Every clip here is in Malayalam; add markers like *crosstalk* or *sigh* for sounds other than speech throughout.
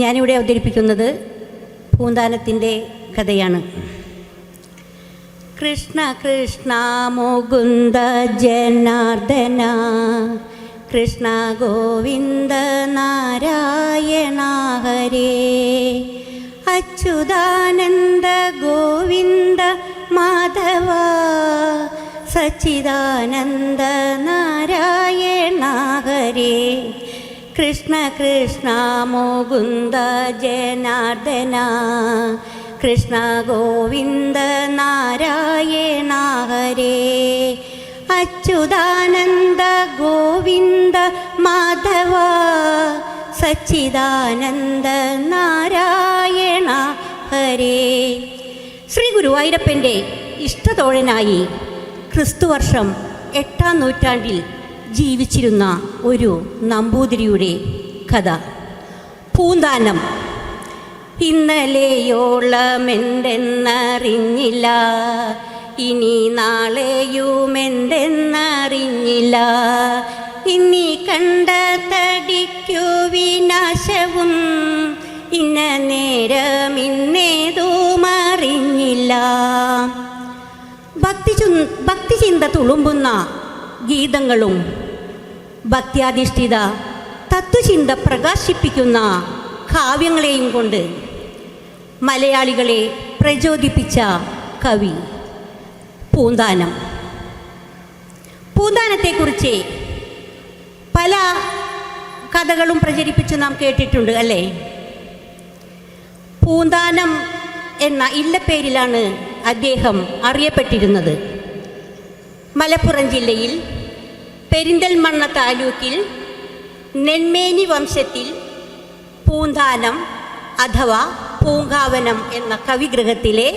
ഞാനിവിടെ അവതരിപ്പിക്കുന്നത് പൂന്താനത്തിന്റെ കഥയാണ്. കൃഷ്ണ കൃഷ്ണ മുകുന്ദ ജനാർദ്ദന കൃഷ്ണ ഗോവിന്ദ നാരായണ ഹരേ അച്യുതാനന്ദ ഗോവിന്ദ മാധവ സച്ചിദാനന്ദ നാരായണ ഹരേ. കൃഷ്ണ കൃഷ്ണ മുകുന്ദ ജനാർദ്ദന. കൃഷ്ണ ഗോവിന്ദ നാരായണ ഹരേ. അച്യുതാനന്ദ ഗോവിന്ദ മാധവ. സച്ചിദാനന്ദ നാരായണ ഹരേ. ശ്രീ ഗുരുവായൂരപ്പന്റെ ഇഷ്ടതോഴനായി ക്രിസ്തുവർഷം എട്ടാം നൂറ്റാണ്ടിൽ ജീവിച്ചിരുന്ന ഒരു നമ്പൂതിരിയുടെ കഥ. പൂന്താനം. ഇന്നലെയോളമെന്തെന്നറിഞ്ഞില്ല. ഇനി നാളെയുമെന്തെന്നറിഞ്ഞില്ല. ഇനി കണ്ട തടിക്കു വിനാശവും ഇന്ന നേരം ഇന്നേതുമറിഞ്ഞില്ല ഭക്തി ഭക്തി ഭക്തിചിന്ത തുളുമ്പുന്ന ഗീതങ്ങളും ഭക്ത്യാധിഷ്ഠിത തത്വചിന്ത പ്രകാശിപ്പിക്കുന്ന കാവ്യങ്ങളെയും കൊണ്ട് മലയാളികളെ പ്രചോദിപ്പിച്ച കവി പൂന്താനം. പൂന്താനത്തെക്കുറിച്ച് പല കഥകളും പ്രചരിപ്പിച്ച് നാം കേട്ടിട്ടുണ്ട് അല്ലേ? പൂന്താനം എന്ന ഇല്ലപ്പേരിലാണ് അദ്ദേഹം അറിയപ്പെട്ടിരുന്നത്. മലപ്പുറം ജില്ലയിൽ പെരിന്തൽമണ്ണ താലൂക്കിൽ നെന്മേനി വംശത്തിൽ പൂന്താനം അഥവാ പൂങ്കാവനം എന്ന കവിഗ്രഹത്തിലെ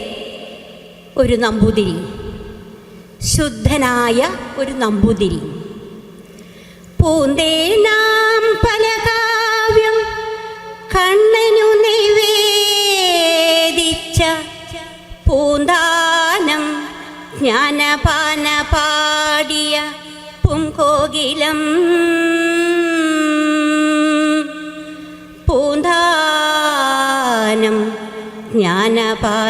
ഒരു നമ്പൂതിരി. ശുദ്ധനായ ഒരു നമ്പൂതിരി. പൂന്തേനാം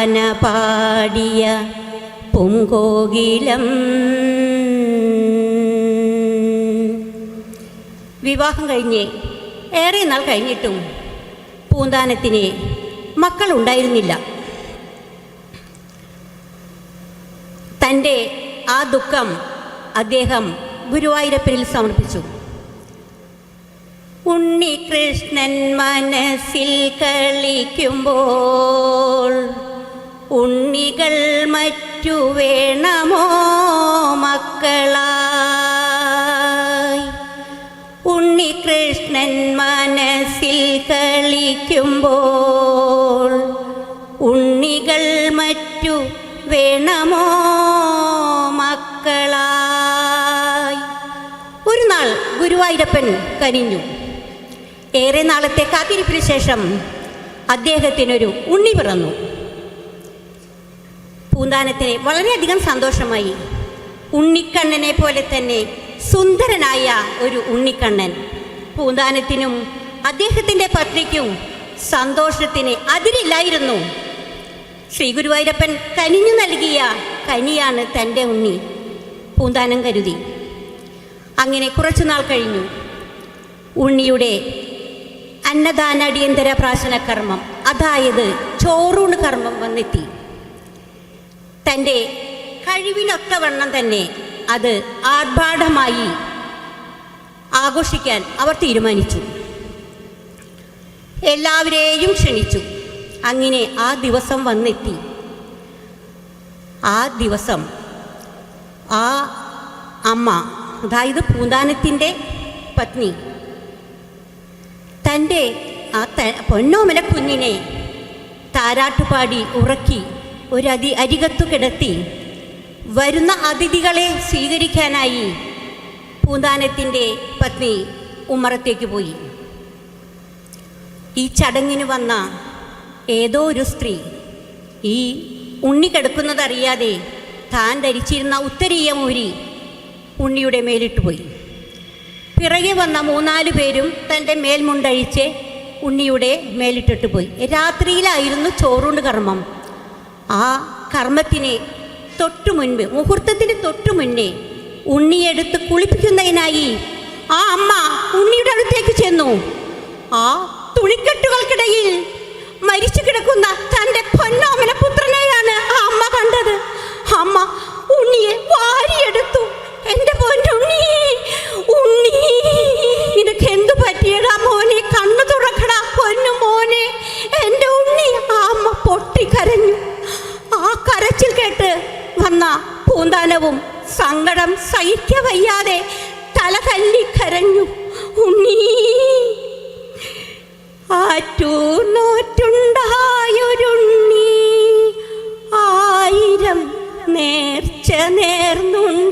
ജ്ഞാനപാന പാടിയ പൂങ്കോകിലം. വിവാഹം കഴിഞ്ഞ് ഏറെ നാൾ കഴിഞ്ഞിട്ടും പൂന്താനത്തിന് മക്കളുണ്ടായിരുന്നില്ല. തന്റെ ആ ദുഃഖം അദ്ദേഹം ഗുരുവായൂരപ്പനിൽ സമർപ്പിച്ചു. ഉണ്ണികൃഷ്ണൻ മനസ്സിൽ കളിക്കുമ്പോൾ ഉണ്ണികൾ മറ്റു വേണമോ മക്കളായി? ഉണ്ണികൃഷ്ണൻ മനസ്സിൽ കളിക്കുമ്പോൾ ഉണ്ണികൾ മറ്റു വേണമോ മക്കളായി? ഒരു നാൾ ഗുരുവായൂരപ്പൻ കനിഞ്ഞു. ഏറെ നാളത്തെ കാത്തിരിപ്പിന് ശേഷം അദ്ദേഹത്തിനൊരു ഉണ്ണി പിറന്നു. പൂന്താനത്തിന് വളരെയധികം സന്തോഷമായി. ഉണ്ണിക്കണ്ണനെ പോലെ തന്നെ സുന്ദരനായ ഒരു ഉണ്ണിക്കണ്ണൻ. പൂന്താനത്തിനും അദ്ദേഹത്തിന്റെ പത്നിക്കും സന്തോഷത്തിന് അതിരില്ലായിരുന്നു. ശ്രീ ഗുരുവായൂരപ്പൻ കനിഞ്ഞു നൽകിയ കനിയാണ് തന്റെ ഉണ്ണി. പൂന്താനം കരുതി. അങ്ങനെ കുറച്ചുനാൾ കഴിഞ്ഞു. ഉണ്ണിയുടെ അന്നദാന അടിയന്തര പ്രാശന കർമ്മം അതായത് ചോറൂണ് കർമ്മം വന്നെത്തി. തന്റെ കഴിവിനൊത്തവണ്ണം തന്നെ അത് ആർഭാടമായി ആഘോഷിക്കാൻ അവർ തീരുമാനിച്ചു. എല്ലാവരെയും ക്ഷണിച്ചു. അങ്ങനെ ആ ദിവസം വന്നെത്തി. ആ ദിവസം ആ അമ്മ അതായത് പൂന്താനത്തിന്റെ പത്നി തന്റെ ആ പൊന്നോമല കുഞ്ഞിനെ താരാട്ടുപാടി ഉറക്കി ഒരു അതി അരികത്തു കിടത്തി. വരുന്ന അതിഥികളെ സ്വീകരിക്കാനായി പൂന്താനത്തിന്റെ പത്നി ഉമ്മറത്തേക്ക് പോയി. ഈ ചടങ്ങിന് വന്ന ഏതോ ഒരു സ്ത്രീ ഈ ഉണ്ണി കിടക്കുന്നതറിയാതെ താൻ ധരിച്ചിരുന്ന ഉത്തരീയ മൂരി ഉണ്ണിയുടെ മേലിട്ട് പോയി. പിറകെ വന്ന മൂന്നാൽ പേരും തന്റെ മേൽമുണ്ടഴിച്ച് ഉണ്ണിയുടെ മേലിട്ടിട്ട് പോയി. രാത്രിയിലായിരുന്നു ചോറുണ്ട് കർമ്മം. ആ കർമ്മത്തിന് തൊട്ടു മുൻപ് മുഹൂർത്തത്തിന് തൊട്ടു മുന്നേ ഉണ്ണിയെടുത്ത് കുളിപ്പിക്കുന്നതിനായി ആ അമ്മ ഉണ്ണിയുടെ അടുത്തേക്ക് ചെന്നു. ആ തുണിക്കെട്ടുകൾക്കിടയിൽ മരിച്ചു കിടക്കുന്ന തന്റെ പൊന്നോമന പുത്രനെയാണ് ആ അമ്മ കണ്ടത്. അമ്മ ഉണ്ണിയെ വാരിയെടുത്തു. എന്റെ പൊന്നുണ്ണി ഉണ്ണി നിനക്ക് എന്തു പറ്റിയടാ മോനെ? കണ്ണു തുറക്കടാ പൊന്നു മോനെ. എന്റെ ഉണ്ണി ആ അമ്മ പൊട്ടിക്കരഞ്ഞു. വന്ന പൂന്താനവും സങ്കടം സഹിക്ക വയ്യാതെ തല തല്ലി കരഞ്ഞു. ഉണ്ണി ആയിരം നേർച്ച നേർന്നുണ്ടായൊരുണ്ണി.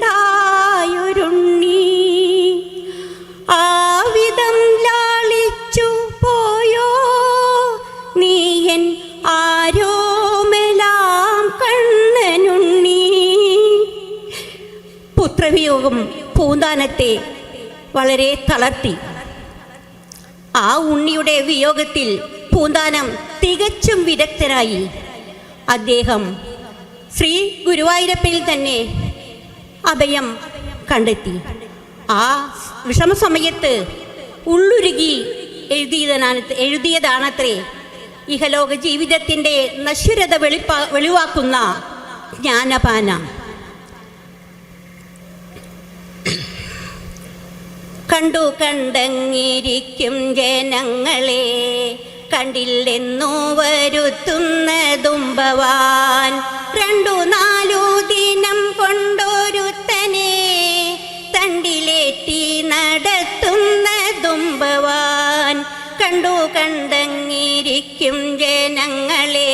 പുത്രവിയോഗം പൂന്താനത്തെ വളരെ തളർത്തി. ആ ഉണ്ണിയുടെ വിയോഗത്തിൽ പൂന്താനം തികച്ചും വിദഗ്ധരായി അദ്ദേഹം ശ്രീ ഗുരുവായൂരപ്പയിൽ തന്നെ അഭയം കണ്ടെത്തി. ആ വിഷമസമയത്ത് ഉള്ളുരുകി എഴുതിയതാണ് എഴുതിയതാണത്രേ. ഇഹലോക ജീവിതത്തിന്റെ നശ്വരത വെളിപ്പാ വെളിവാക്കുന്ന ജ്ഞാനപാന. കണ്ടു കണ്ടങ്ങിരിക്കും ജനങ്ങളെ കണ്ടില്ലെന്നു വരുത്തുന്ന ഭവാൻ രണ്ടു നാലു ദിനം കൊണ്ടൊരുത്തനെ തണ്ടിലേറ്റി നടത്തുന്ന ഭവാൻ കണ്ടു കണ്ടങ്ങിരിക്കും ജനങ്ങളെ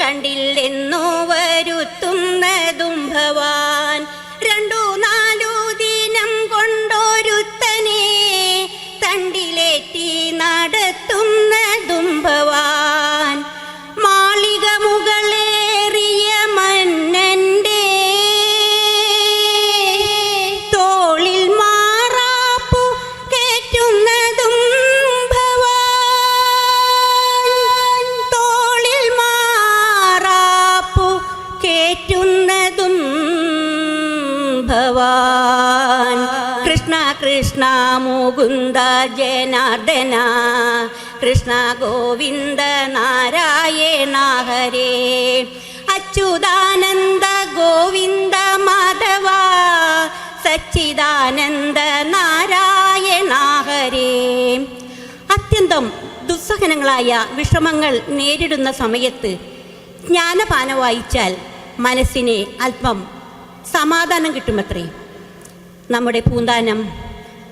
കണ്ടില്ലെന്നു വരുത്തുന്ന ഭവാൻ കൃഷ്ണ ഗോവിന്ദ നാരായണ ഹരേ. അച്യുതാനന്ദ ഗോവിന്ദ മാധവ. സച്ചിദാനന്ദ നാരായണ ഹരേ. അത്യന്തം ദുസ്സഹനങ്ങളായ വിഷമങ്ങൾ നേരിടുന്ന സമയത്ത് ജ്ഞാനപാന വായിച്ചാൽ മനസ്സിന് അല്പം സമാധാനം കിട്ടുമത്രേ. നമ്മുടെ പൂന്താനം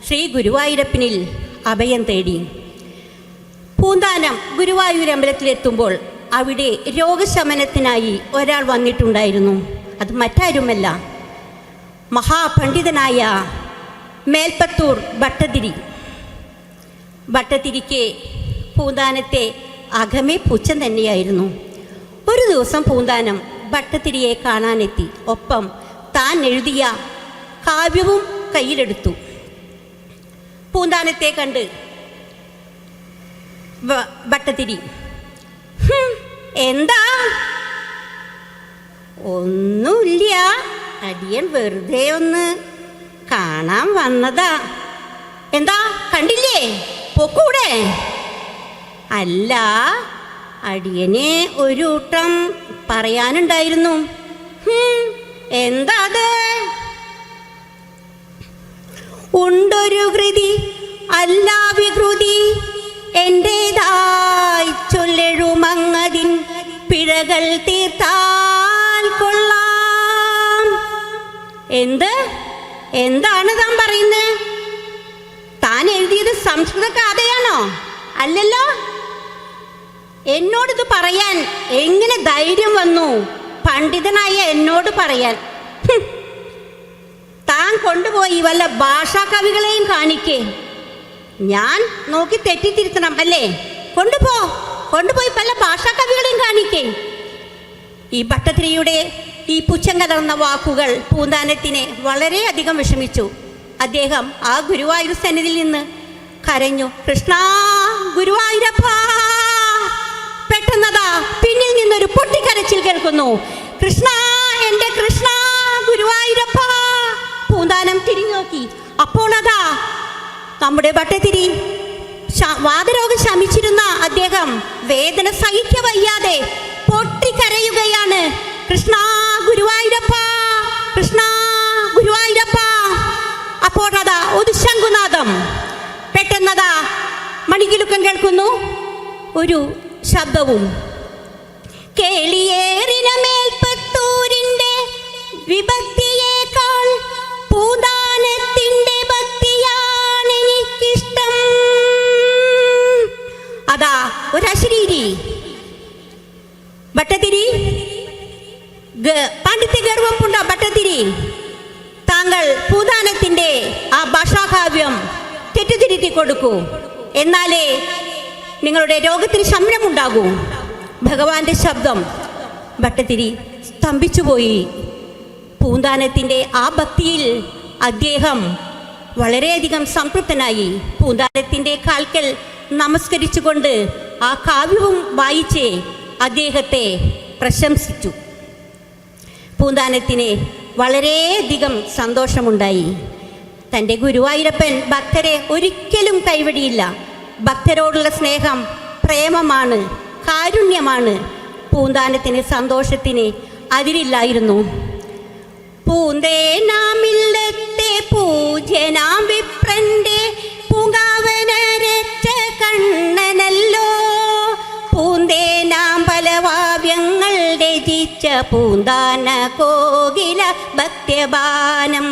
ശ്രീ ഗുരുവായൂരപ്പനിൽ അഭയം തേടി. പൂന്താനം ഗുരുവായൂർ അമ്പലത്തിലെത്തുമ്പോൾ അവിടെ രോഗശമനത്തിനായി ഒരാൾ വന്നിട്ടുണ്ടായിരുന്നു. അത് മറ്റാരുമല്ല. മഹാപണ്ഡിതനായ മേൽപ്പത്തൂർ ഭട്ടതിരി. ഭട്ടതിരിക്ക് പൂന്താനത്തെ അകമേ പുച്ഛം തന്നെയായിരുന്നു. ഒരു ദിവസം പൂന്താനം ഭട്ടതിരിയെ കാണാനെത്തി. ഒപ്പം താൻ എഴുതിയ കാവ്യവും കയ്യിലെടുത്തു. പൂന്താനത്തെ കണ്ട് വ- ഭട്ടതിരി എന്താ? ഒന്നുമില്ല അടിയൻ വെറുതെ ഒന്ന് കാണാൻ വന്നതാ. എന്താ കണ്ടില്ലേ? പൊക്കൂടെ. അല്ല അടിയനെ ഒരു കൂട്ടം പറയാനുണ്ടായിരുന്നു. എന്താ അത്? ഉണ്ടൊരു കൃതി അല്ല വികൃതി. എന്റേതായി ചൊല്ലെഴുമങ്ങതിൻ പിഴകൾ തീർത്താൽ കൊള്ളാം. എന്ത്? എന്താണ് താൻ പറയുന്നത് താൻ എഴുതിയത് സംസ്കൃത കഥയാണോ? അല്ലല്ലോ? എന്നോടിത് പറയാൻ എങ്ങനെ ധൈര്യം വന്നു? പണ്ഡിതനായ എന്നോട് പറയാൻ. താൻ കൊണ്ടുപോയി വല്ല ഭാഷാ കവികളെയും കാണിക്കേ. ഞാൻ നോക്കി തെറ്റിത്തിരുത്തണം അല്ലേ? കൊണ്ടുപോ കൊണ്ടുപോയി പല ഭാഷാ കവികളെയും കാണിക്കേ. ഈ ഭട്ടതിരിയുടെ ഈ പുച്ഛം കലർന്ന വാക്കുകൾ പൂന്താനത്തിനെ വളരെയധികം വിഷമിച്ചു. അദ്ദേഹം ആ ഗുരുവായൂർ സന്നിധിയിൽ നിന്ന് കരഞ്ഞു കൃഷ്ണ ഗുരുവായൂരപ്പ പെട്ടെന്നതാ പിന്നിൽ നിന്നൊരു പൊട്ടിക്കരച്ചിൽ കേൾക്കുന്നു. കൃഷ്ണ എന്റെ കൃഷ്ണ ഗുരുവായൂരപ്പ. പൂന്താനം തിരിഞ്ഞു നോക്കി അപ്പോൾ അതാ നമ്മുടെ ഭട്ടതിരി. വാതരോഗം ശമിച്ചിരുന്ന അദ്ദേഹം വേദന സഹിക്ക വയ്യാതെ പൊട്ടിക്കരയുകയാണ്. കൃഷ്ണ ഗുരുവായൂരപ്പ കൃഷ്ണ ഗുരുവായൂരപ്പ. അപ്പോൾ അതാ ഒരു ശംഖുനാഥം പെട്ടെന്നതാ മണികിലുക്കം കേൾക്കുന്നു ഒരു ശബ്ദവും. കേളിയേറിന മേൽപ്പത്തൂരിന്റെ അതാ ഒരശരീരി. ഭട്ടതിരി? പണ്ഡിത്യ ഗർവം ഗർവപ്പുണ്ട ഭട്ടതിരി? താങ്കൾ ഭൂതാനത്തിന്റെ ആ ഭാഷാകാവ്യം തെറ്റുതിരുത്തി കൊടുക്കൂ. എന്നാലേ നിങ്ങളുടെ രോഗത്തിന് ശമനമുണ്ടാകൂ. ഭഗവാന്റെ ശബ്ദം ഭട്ടതിരി സ്തംഭിച്ചുപോയി പൂന്താനത്തിന്റെ ആ ഭക്തിയിൽ അദ്ദേഹം വളരെയധികം സംതൃപ്തനായി. പൂന്താനത്തിന്റെ കാൽക്കൽ നമസ്കരിച്ചുകൊണ്ട് ആ കാവ്യവും വായിച്ച് അദ്ദേഹത്തെ പ്രശംസിച്ചു. പൂന്താനത്തിന് വളരെയധികം സന്തോഷമുണ്ടായി. തന്റെ ഗുരുവായൂരപ്പൻ ഭക്തരെ ഒരിക്കലും കൈവടിയില്ല. ഭക്തരോടുള്ള സ്നേഹം പ്രേമമാണ് കാരുണ്യമാണ്. പൂന്താനത്തിന് സന്തോഷത്തിന് അതിരില്ലായിരുന്നു. പൂന്തേനാമില്ലത്തെ പൂജനാം വിപ്രന്റെ രക്ഷ കണ്ണനല്ലോ. പൂന്തേനാം പലവാവ്യങ്ങൾ രചിച്ച പൂന്താന കോകില ഭക്ത്യബാനം.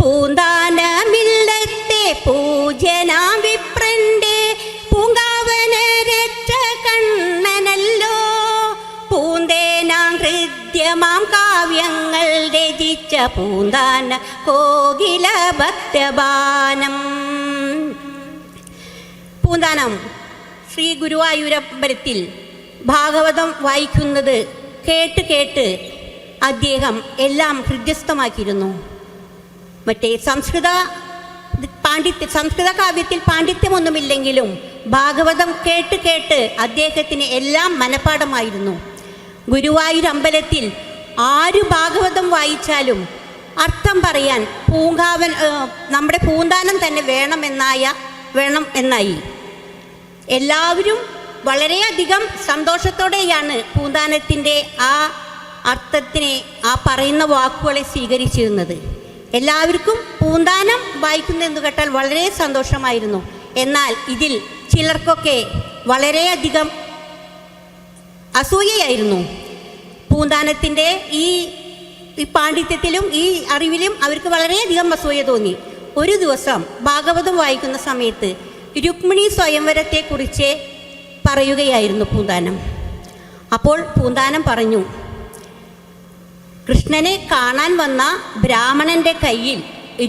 പൂന്താനമില്ലത്തെ പൂജനാം വിപ്രന്റെ പൂങ്കാവന രക്ഷ കണ്ണനല്ലോ. പൂന്തേനാം ഹൃദ്യമാം കാവ്യങ്ങൾ രചിച്ച പൂന്താന കോകില ഭക്തബാനം പൂന്താനം. ശ്രീ ഗുരുവായൂരമ്പലത്തിൽ ഭാഗവതം വായിക്കുന്നത് കേട്ട് കേട്ട് അദ്ദേഹം എല്ലാം ഹൃദ്യസ്ഥമാക്കിയിരുന്നു. മറ്റേ സംസ്കൃത പാണ്ഡിത്യ സംസ്കൃത കാവ്യത്തിൽ പാണ്ഡിത്യമൊന്നുമില്ലെങ്കിലും ഭാഗവതം കേട്ട് കേട്ട് അദ്ദേഹത്തിന് എല്ലാം മനഃപ്പാടമായിരുന്നു ഗുരുവായൂർ അമ്പലത്തിൽ ആര് ഭാഗവതം വായിച്ചാലും അർത്ഥം പറയാൻ പൂങ്കാവൻ നമ്മുടെ പൂന്താനം തന്നെ വേണമെന്നായ വേണം എന്നായി. എല്ലാവരും വളരെയധികം സന്തോഷത്തോടെയാണ് പൂന്താനത്തിന്റെ ആ അർത്ഥത്തിനെ ആ പറയുന്ന വാക്കുകളെ സ്വീകരിച്ചിരുന്നത്. എല്ലാവർക്കും പൂന്താനം വായിക്കുന്നതെന്ന് കേട്ടാൽ വളരെ സന്തോഷമായിരുന്നു. എന്നാൽ ഇതിൽ ചിലർക്കൊക്കെ വളരെയധികം അസൂയയായിരുന്നു. പൂന്താനത്തിന്റെ ഈ ഈ പാണ്ഡിത്യത്തിലും ഈ അറിവിലും അവർക്ക് വളരെയധികം അസൂയ തോന്നി. ഒരു ദിവസം ഭാഗവതം വായിക്കുന്ന സമയത്ത് രുക്മിണി സ്വയംവരത്തെക്കുറിച്ച് പറയുകയായിരുന്നു പൂന്താനം. അപ്പോൾ പൂന്താനം പറഞ്ഞു കൃഷ്ണനെ കാണാൻ വന്ന ബ്രാഹ്മണന്റെ കയ്യിൽ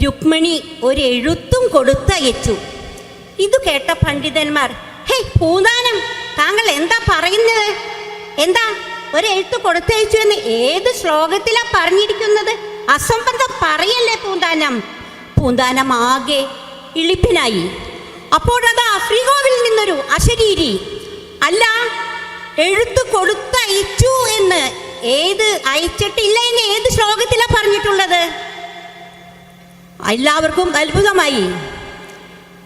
രുക്മിണി ഒരെഴുത്തും കൊടുത്തയച്ചു ഇത് കേട്ട പണ്ഡിതന്മാർ ഹേ പൂന്താനം താങ്കൾ എന്താ പറയുന്നത്? എന്താ ഒരെഴുത്ത് കൊടുത്തയച്ചു എന്ന് ഏത് ശ്ലോകത്തിലാ പറഞ്ഞിരിക്കുന്നത്? അസംബന്ധം പറയല്ലേ പൂന്താനം? പൂന്താനം ആകെ ഇളിപ്പിനായി. അപ്പോഴതാ ശ്രീകോവിൽ നിന്നൊരു അശരീരി. അല്ല എഴുത്ത് കൊടുത്തയച്ചു എന്ന് ഏത് അയച്ചിട്ടില്ല എന്ന് ഏത് ശ്ലോകത്തിലാണ് പറഞ്ഞിട്ടുള്ളത്? എല്ലാവർക്കും അത്ഭുതമായി.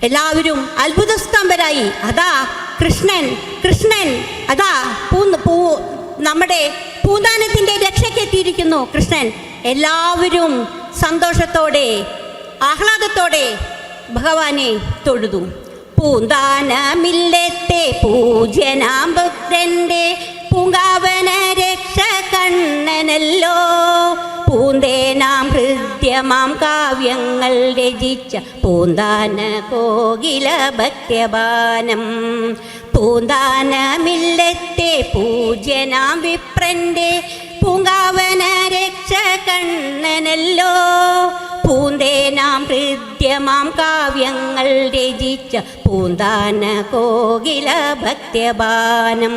എല്ലാവരും അത്ഭുതസ്തംഭരായി. അതാ കൃഷ്ണൻ കൃഷ്ണൻ അതാ പൂ പൂ നമ്മുടെ പൂന്താനത്തിന്റെ രക്ഷയ്ക്കെത്തിയിരിക്കുന്നു കൃഷ്ണൻ. എല്ലാവരും സന്തോഷത്തോടെ ആഹ്ലാദത്തോടെ ഭഗവാനെ തൊഴുതു. പൂന്താനമില്ലത്തെ പൂജനാം ഭക്തന്റെ പൂങ്കാവന രക്ഷ കണ്ണനല്ലോ. പൂന്തേനാം ഹൃദ്യമാം കാവ്യങ്ങൾ രചിച്ച പൂന്താന കോകില ഭക്യവാനം പൂന്താനമില്ലത്തെ പൂജനാം വിപ്രന്റെ പൂങ്കാവന രക്ഷ കണ്ണനല്ലോ പൂന്തേനാം ഹൃദ്യമാം കാവ്യങ്ങൾ രചിച്ച പൂന്താന കോകില ഭക്ത്യബാനം.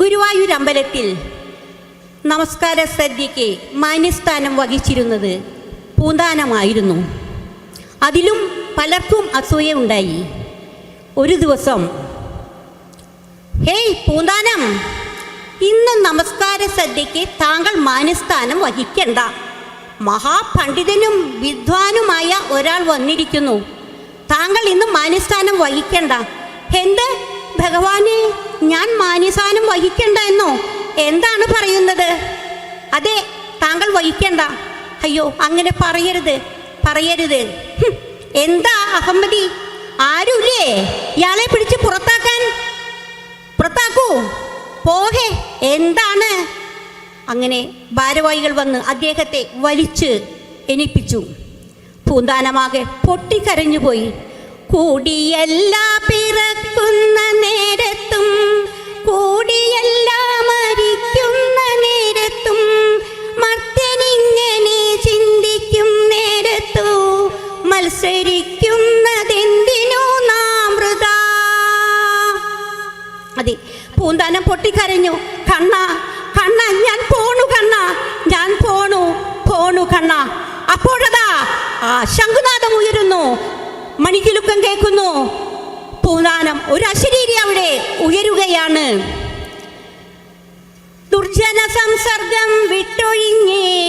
ഗുരുവായൂർ അമ്പലത്തിൽ നമസ്കാര സദ്യയ്ക്ക് മാന്യസ്ഥാനം വഹിച്ചിരുന്നത് പൂന്താനമായിരുന്നു. അതിലും പലർക്കും അസൂയ ഉണ്ടായി ഒരു ദിവസം ഹേയ് പൂന്താനം! ഇന്ന് നമസ്കാര സദ്യയ്ക്ക് താങ്കൾ മാനസ്ഥാനം വഹിക്കണ്ട. മഹാപണ്ഡിതനും വിദ്വാനുമായ ഒരാൾ വന്നിരിക്കുന്നു. താങ്കൾ ഇന്ന് മാനസ്ഥാനം വഹിക്കണ്ട. എന്ത്? ഭഗവാനെ ഞാൻ മാനസ്ഥാനം വഹിക്കണ്ട എന്നോ? എന്താണ് പറയുന്നത്? അതെ താങ്കൾ വഹിക്കണ്ട. അയ്യോ അങ്ങനെ പറയരുത് പറയരുത്. എന്താ അഹമ്മദി? ആരുമില്ലേ ഇയാളെ പിടിച്ച് പുറത്താക്കാൻ? പുറത്താക്കൂ. പോകെ എന്താണ്? അങ്ങനെ ഭാരവാഹികൾ വന്ന് അദ്ദേഹത്തെ വലിച്ച് എണിപ്പിച്ചു. പൂന്താനമാകെ പൊട്ടിക്കരഞ്ഞുപോയി കൂടിയല്ല പിറക്കുന്ന നേരത്തും കൂടിയല്ല മരിക്കുന്ന നേരത്തും മർത്തനിങ്ങനെ ചിന്തിക്കും നേരത്തു മത്സരിക്കുന്നതെന്തിനോ നാമൃത അതെ പൂന്താനം പൊട്ടിക്കരഞ്ഞു. കണ്ണ കണ്ണ ഞാൻ പോണു കണ്ണ ഞാൻ പോണു പോണു കണ്ണ. അപ്പോഴതാ ശംഖുനാഥം ഉയരുന്നു മണിക്കിലുക്കം കേൾക്കുന്നു. പൂനാനം ഒരു അശരീരി അവിടെ ഉയരുകയാണ്. ദുർജന സംസർഗം വിട്ടൊഴിഞ്ഞേടുക.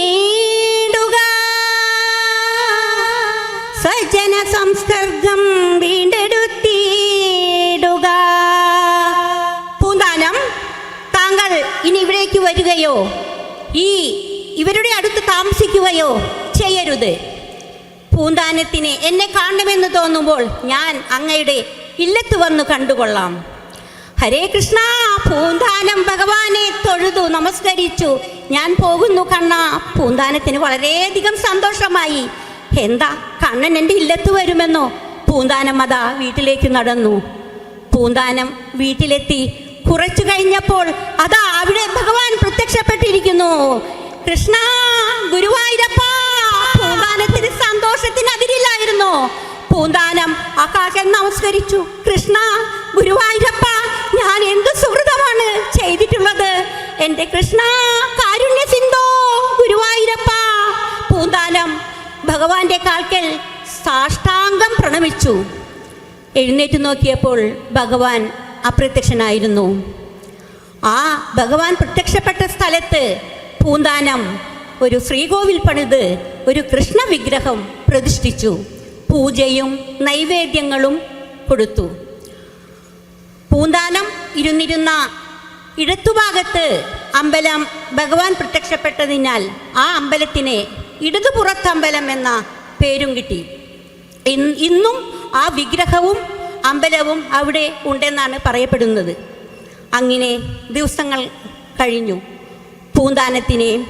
സജന സംസർഗം വരികയോ ഈ ഇവരുടെ അടുത്ത് താമസിക്കുകയോ ചെയ്യരുത്. പൂന്താനത്തിന് എന്നെ കാണണമെന്ന് തോന്നുമ്പോൾ ഞാൻ അങ്ങയുടെ ഇല്ലത്ത് വന്ന് കണ്ടുകൊള്ളാം. ഹരേ കൃഷ്ണ പൂന്താനം ഭഗവാനെ തൊഴുതു നമസ്കരിച്ചു. ഞാൻ പോകുന്നു കണ്ണ. പൂന്താനത്തിന് വളരെയധികം സന്തോഷമായി. എന്താ കണ്ണൻ എന്റെ ഇല്ലത്ത് വരുമെന്നോ? പൂന്താനം അതാ വീട്ടിലേക്ക് നടന്നു. പൂന്താനം വീട്ടിലെത്തി കുറച്ചു കഴിഞ്ഞപ്പോൾ അതാ അവിടെ ഭഗവാൻ പ്രത്യക്ഷപ്പെട്ടിരിക്കുന്നു. കൃഷ്ണ ഗുരുവായൂരപ്പ പൂന്താനത്തിന് സന്തോഷത്തിന് അതിരില്ലായിരുന്നു പൂന്താനം ആകാശം നമസ്കരിച്ചു. കൃഷ്ണ ഗുരുവായൂരപ്പ ഞാൻ എന്ത് സുഹൃതമാണ് ചെയ്തിട്ടുള്ളത്? എന്റെ കൃഷ്ണ കാരുണ്യ സിന്ധോ ഗുരുവായൂരപ്പ. പൂന്താനം ഭഗവാന്റെ കാൽക്കൽ സാഷ്ടാംഗം പ്രണമിച്ചു. എഴുന്നേറ്റ് നോക്കിയപ്പോൾ ഭഗവാൻ അപ്രത്യക്ഷനായിരുന്നു. ആ ഭഗവാൻ പ്രത്യക്ഷപ്പെട്ട സ്ഥലത്ത് പൂന്താനം ഒരു ശ്രീകോവിൽ പണിത് ഒരു കൃഷ്ണ വിഗ്രഹം പ്രതിഷ്ഠിച്ചു. പൂജയും നൈവേദ്യങ്ങളും കൊടുത്തു. പൂന്താനം ഇരുന്നിരുന്ന ഇടത്തുഭാഗത്ത് അമ്പലം ഭഗവാൻ പ്രത്യക്ഷപ്പെട്ടതിനാൽ ആ അമ്പലത്തിന് ഇടതുപുറത്തമ്പലം എന്ന പേരും കിട്ടി. ഇന്നും ആ വിഗ്രഹവും അമ്പലവും അവിടെ ഉണ്ടെന്നാണ് പറയപ്പെടുന്നത്. അങ്ങനെ ദിവസങ്ങൾ കഴിഞ്ഞു. പൂന്താനത്തിന്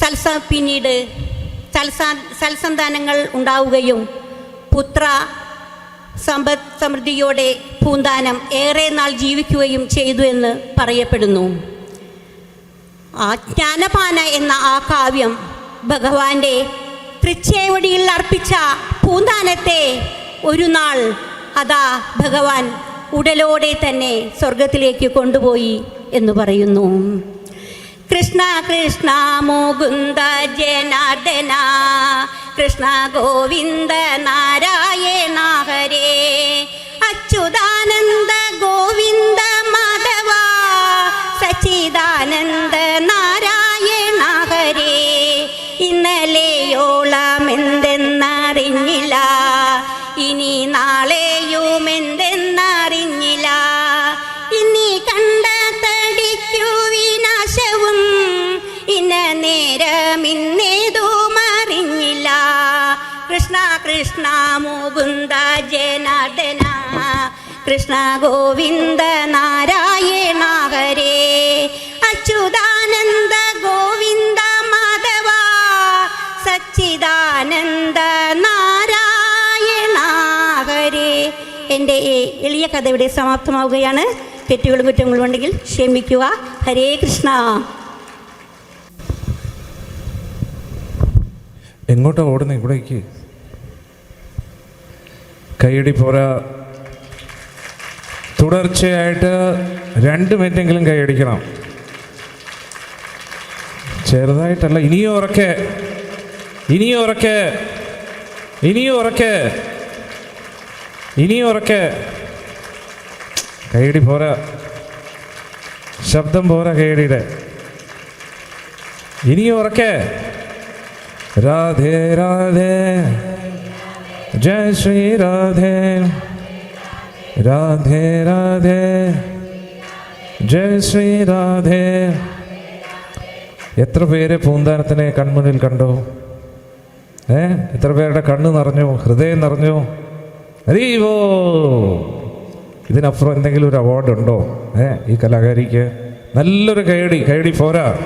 സൽസ പിന്നീട് സൽസാ സൽസന്താനങ്ങൾ ഉണ്ടാവുകയും പുത്ര സമ്പദ് സമൃദ്ധിയോടെ പൂന്താനം ഏറെ നാൾ ജീവിക്കുകയും ചെയ്തു എന്ന് പറയപ്പെടുന്നു. ആ ജ്ഞാനപാന എന്ന ആ കാവ്യം ഭഗവാന്റെ തൃച്ചേവടിയിൽ അർപ്പിച്ച പൂന്താനത്തെ ഒരു നാൾ അതാ ഭഗവാൻ ഉടലോടെ തന്നെ സ്വർഗത്തിലേക്ക് കൊണ്ടുപോയി എന്ന് പറയുന്നു. കൃഷ്ണ കൃഷ്ണ മുകുന്ദ ജനാർദ്ദന കൃഷ്ണ ഗോവിന്ദ നാരായണ ഹരേ അച്യുതാനന്ദ ഗോവിന്ദ മാധവ സച്ചിദാനന്ദ നാരായണ ഹരേ. ഇന്നലെയോളം എന്തെന്നറിഞ്ഞില്ല ഇനി നാളെയും നേരം മറിഞ്ഞില്ല കൃഷ്ണ കൃഷ്ണ മുകുന്ദ ജനാർദ്ദന. കൃഷ്ണ ഗോവിന്ദ നാരായണ ഹരേ. അച്യുതാനന്ദ ഗോവിന്ദ മാധവ. സച്ചിദാനന്ദ നാരായണ ഹരേ. എന്റെ ഈ എളിയ കഥ ഇവിടെ സമാപ്തമാവുകയാണ്. തെറ്റുകളും കുറ്റങ്ങളും ഉണ്ടെങ്കിൽ ക്ഷമിക്കുക. ഹരേ കൃഷ്ണ. എങ്ങോട്ടാ ഓടുന്നത് ഇവിടേക്ക്. കൈയടി പോരാ. തുടർച്ചയായിട്ട് രണ്ട് മിനിറ്റെങ്കിലും കൈയടിക്കണം ചെറുതായിട്ടല്ല ഇനിയും ഉറക്കെ. ഇനിയും ഉറക്കെ. ഇനിയും ഉറക്കെ. ഇനിയും ഉറക്കെ. കൈയടി പോരാ. ശബ്ദം പോരാ കൈയടിയുടെ ഇനിയും ഉറക്കെ. രാധേ രാധേ. जय ശ്രീ രാധേ. രാധേ രാധേ. ജയ ശ്രീ രാധേ. എത്ര പേര് പൂന്താനത്തിനെ കൺമുന്നിൽ കണ്ടു? ഏ എത്ര പേരുടെ കണ്ണ് നിറഞ്ഞു ഹൃദയം നിറഞ്ഞു? അറിയുവോ? ഇതിനപ്പുറം എന്തെങ്കിലും ഒരു അവാർഡ് ഉണ്ടോ ഏ ഈ കലാകാരിക്ക്. നല്ലൊരു കൈയടി കൈയടി പോരാ.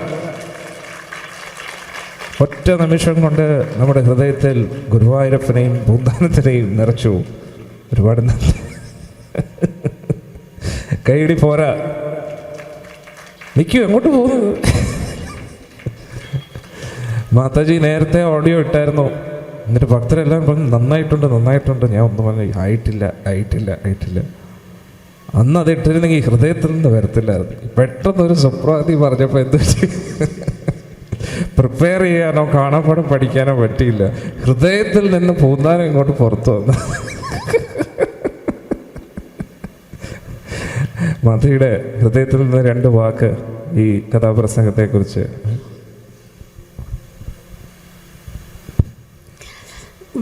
ഒറ്റ നിമിഷം കൊണ്ട് നമ്മുടെ ഹൃദയത്തിൽ ഗുരുവായൂരപ്പനെയും പൂന്താനത്തിനെയും നിറച്ചു. ഒരുപാട് നന്ദി. കൈയിടി പോരാ. നിൽക്കൂ എങ്ങോട്ട് പോകുന്നത് മാതാജി നേരത്തെ ഓഡിയോ ഇട്ടായിരുന്നു. എന്നിട്ട് ഭക്തരെല്ലാം പറഞ്ഞു നന്നായിട്ടുണ്ട് നന്നായിട്ടുണ്ട്. ഞാൻ ഒന്നും പറഞ്ഞു ആയിട്ടില്ല ആയിട്ടില്ല ആയിട്ടില്ല. അന്ന് അത് ഇട്ടിരുന്നെങ്കിൽ ഹൃദയത്തിൽ നിന്ന് വരത്തില്ലായിരുന്നു. പെട്ടെന്നൊരു സുപ്രാതി പറഞ്ഞപ്പോൾ എന്ത് പ്രിപ്പയർ ചെയ്യാനോ കാണാപ്പാടം പഠിക്കാനോ പറ്റിയില്ല. ഹൃദയത്തിൽ നിന്ന് പൂന്താനം ഇങ്ങോട്ട് പുറത്തു വന്നു. മതിയുടെ ഹൃദയത്തിൽ നിന്ന് രണ്ട് വാക്ക് ഈ കഥാപ്രസംഗത്തെക്കുറിച്ച്.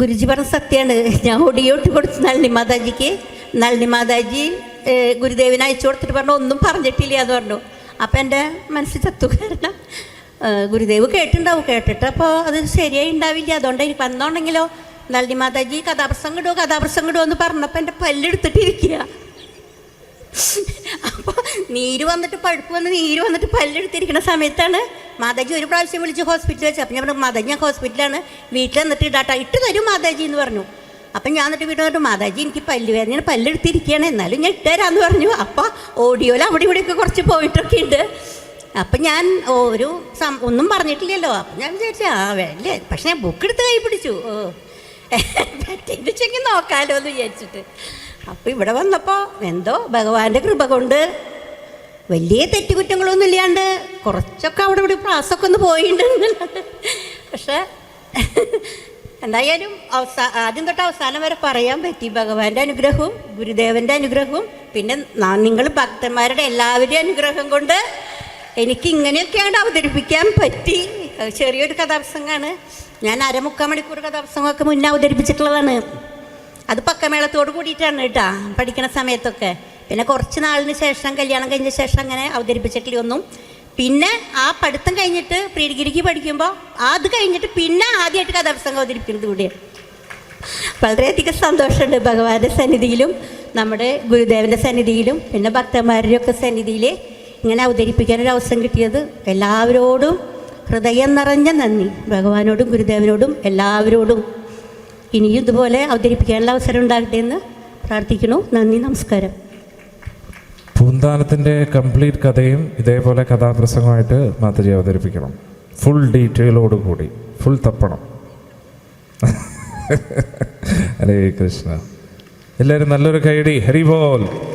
ഗുരുജി പറഞ്ഞ സത്യമാണ് ഞാൻ ഓടിയോട്ട് കൊടുത്തു നളിനി മാതാജിക്ക്. നളിനി മാതാജി ഗുരുദേവിനെ അയച്ചു കൊടുത്തിട്ട് പറഞ്ഞു ഒന്നും പറഞ്ഞിട്ടില്ല എന്ന് പറഞ്ഞു. അപ്പം എന്റെ മനസ്സിൽ തത്തു കാരണം ഗുരുദേവ് കേട്ടിട്ടുണ്ടാവും കേട്ടിട്ട് അപ്പോൾ അത് ശരിയായി ഉണ്ടാവില്ല അതുകൊണ്ട് എനിക്ക് വന്നോണ്ടെങ്കിലോ നളിനി മാതാജി കഥാപ്രസംഗം ഇടുമോ കഥാപ്രസംഗം ഇടുമോ എന്ന് പറഞ്ഞപ്പോൾ എന്റെ പല്ലെടുത്തിട്ടിരിക്കുക അപ്പോൾ നീര് വന്നിട്ട് പഴുപ്പ് വന്ന് നീര് വന്നിട്ട് പല്ലെടുത്തിരിക്കുന്ന സമയത്താണ് മാതാജി ഒരു പ്രാവശ്യം വിളിച്ച് ഹോസ്പിറ്റലിൽ വെച്ചു. അപ്പം ഞാൻ പറഞ്ഞു മാതാജി ഞാൻ ഹോസ്പിറ്റലാണ്. വീട്ടിൽ വന്നിട്ട് ഇടാട്ടാ ഇട്ട് തരും മാതാജി എന്ന് പറഞ്ഞു. അപ്പം ഞാൻ എന്നിട്ട് വീട്ടിൽ വന്നിട്ട് മാതാജി എനിക്ക് പല്ല് വേദന പല്ലെടുത്തിരിക്കുകയാണ് എന്നാലും ഞാൻ ഇട്ടുതരാമെന്ന് പറഞ്ഞു. അപ്പം ഓഡിയോയിൽ അവിടെ ഇവിടെയൊക്കെ കുറച്ച് പോയിട്ടൊക്കെ ഉണ്ട് അപ്പം ഞാൻ ഒരു ഒന്നും പറഞ്ഞിട്ടില്ലല്ലോ. അപ്പം ഞാൻ വിചാരിച്ചു ആ വേണ്ടേ. പക്ഷെ ഞാൻ ബുക്ക് എടുത്ത് കൈ പിടിച്ചു. ഓ. പറ്റിച്ചെങ്കിൽ നോക്കാമല്ലോ എന്ന് വിചാരിച്ചിട്ട്. അപ്പം ഇവിടെ വന്നപ്പോൾ എന്തോ ഭഗവാന്റെ കൃപ കൊണ്ട് വലിയ തെറ്റുകുറ്റങ്ങളൊന്നും ഇല്ലാണ്ട് കുറച്ചൊക്കെ അവിടെ ഇവിടെ ക്ലാസ്സൊക്കെ ഒന്ന് പോയിട്ടുണ്ട് പക്ഷേ എന്തായാലും അവസാ ആദ്യം തൊട്ട് അവസാനം വരെ പറയാൻ പറ്റി. ഭഗവാന്റെ അനുഗ്രഹവും ഗുരുദേവന്റെ അനുഗ്രഹവും പിന്നെ നിങ്ങൾ ഭക്തന്മാരുടെ എല്ലാവരുടെയും അനുഗ്രഹം കൊണ്ട് എനിക്ക് ഇങ്ങനെയൊക്കെയാണ് അവതരിപ്പിക്കാൻ പറ്റി. ചെറിയൊരു കഥാപ്രസംഗമാണ്. ഞാൻ അരമുക്കാൽ മണിക്കൂർ കഥാപ്രസംഗമൊക്കെ മുന്നേ അവതരിപ്പിച്ചിട്ടുള്ളതാണ്. അത് പക്കമേളത്തോട് കൂടിയിട്ടാണ് കേട്ടാ പഠിക്കുന്ന സമയത്തൊക്കെ. പിന്നെ കുറച്ച് നാളിന് ശേഷം കല്യാണം കഴിഞ്ഞ ശേഷം അങ്ങനെ അവതരിപ്പിച്ചിട്ടില്ല ഒന്നും. പിന്നെ ആ പഠിത്തം കഴിഞ്ഞിട്ട് പ്രീ ഡിഗ്രിക്ക് പഠിക്കുമ്പോൾ അത് കഴിഞ്ഞിട്ട് പിന്നെ ആദ്യമായിട്ട് കഥാപ്രസംഗം അവതരിപ്പിക്കുന്നത് കൂടിയാണ് വളരെയധികം സന്തോഷമുണ്ട് ഭഗവാന്റെ സന്നിധിയിലും നമ്മുടെ ഗുരുദേവന്റെ സന്നിധിയിലും പിന്നെ ഭക്തന്മാരുടെയൊക്കെ സന്നിധിയിൽ ഇങ്ങനെ അവതരിപ്പിക്കാൻ ഒരു അവസരം കിട്ടിയത് എല്ലാവരോടും ഹൃദയം നിറഞ്ഞ നന്ദി. ഭഗവാനോടും ഗുരുദേവനോടും എല്ലാവരോടും ഇനിയും ഇതുപോലെ അവതരിപ്പിക്കാനുള്ള അവസരം ഉണ്ടാകട്ടെ എന്ന് പ്രാർത്ഥിക്കുന്നു. നന്ദി നമസ്കാരം. പൂന്താനത്തിന്റെ കംപ്ലീറ്റ് കഥയും ഇതേപോലെ കഥാപ്രസംഗമായിട്ട് മാതൃജി അവതരിപ്പിക്കണം. ഫുൾ ഡീറ്റെയിലോട് കൂടി ഫുൾ തപ്പണം. *laughs* ഹരേ കൃഷ്ണ. എല്ലാവരും നല്ലൊരു കൈഡി ഹരി ബോൽ